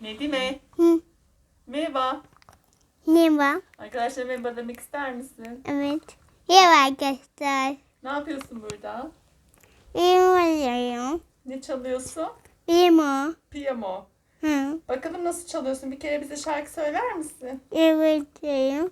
Nedime. Hı. Merhaba. Var? Arkadaşlar merhaba demek ister misin? Evet. Var arkadaşlar? Ne yapıyorsun burada? Benim arıyorum. Ne çalıyorsun? Benim o. Piyano. Hı. Bakalım nasıl çalıyorsun? Bir kere bize şarkı söyler misin? Evet diyorum.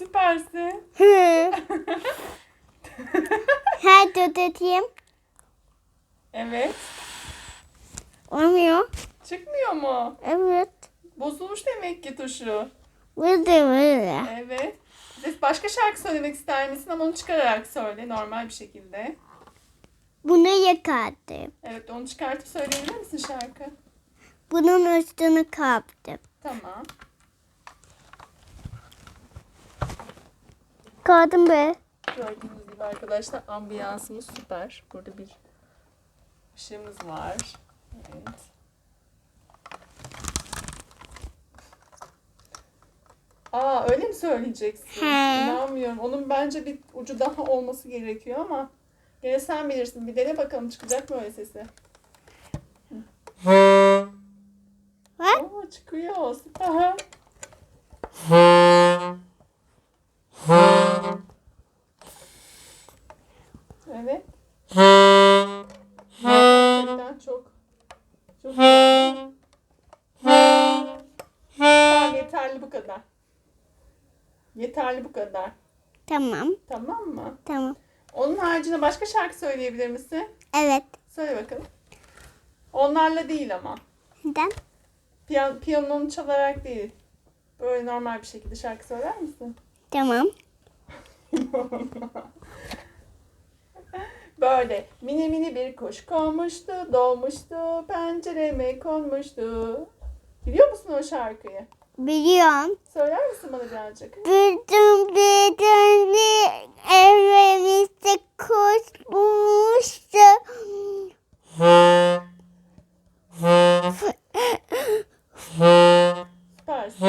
Süpersin. Hı. Hadi tutayım. evet. Olmuyor. Çıkmıyor mu? Evet. Bozulmuş demek ki tuşu. Burada burada. Evet. Bize başka şarkı söylemek ister misin ama onu çıkararak söyle normal bir şekilde. Bunu yıkadım. Evet onu çıkartıp söyleyebilir misin şarkı? Bunun üstünü kaptım. Tamam. Kaldım be. Gördüğünüz gibi arkadaşlar ambiyansımız süper. Burada bir ışığımız var. Evet. Aa öyle mi söyleyeceksin? He. İnanmıyorum. Onun bence bir ucu daha olması gerekiyor ama gene sen bilirsin. Bir dene bakalım çıkacak mı öyle sesi? Oo çıkıyor. Süper. Çok çok. Tamam yeterli bu kadar. Yeterli bu kadar. Tamam. Tamam mı? Tamam. Onun haricinde başka şarkı söyleyebilir misin? Evet. Söyle bakalım. Onlarla değil ama. Neden? Piyan piyanonu çalarak değil. Böyle normal bir şekilde şarkı söyler misin? Tamam. Böyle mini mini bir kuş konmuştu, doğmuştu, pencereme konmuştu. Biliyor musun o şarkıyı? Biliyorum. Söyler misin bana birazcık? Büyüdüm büyüdüm evimizde kuş bulmuştu. Süpersin.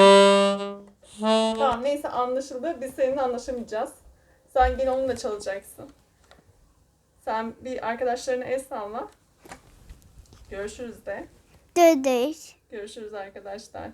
Tamam neyse anlaşıldı. Biz seninle anlaşamayacağız. Sen gene onunla çalacaksın. Sen bir arkadaşlarına el salla. Görüşürüz de. Dödüş. Görüşürüz arkadaşlar.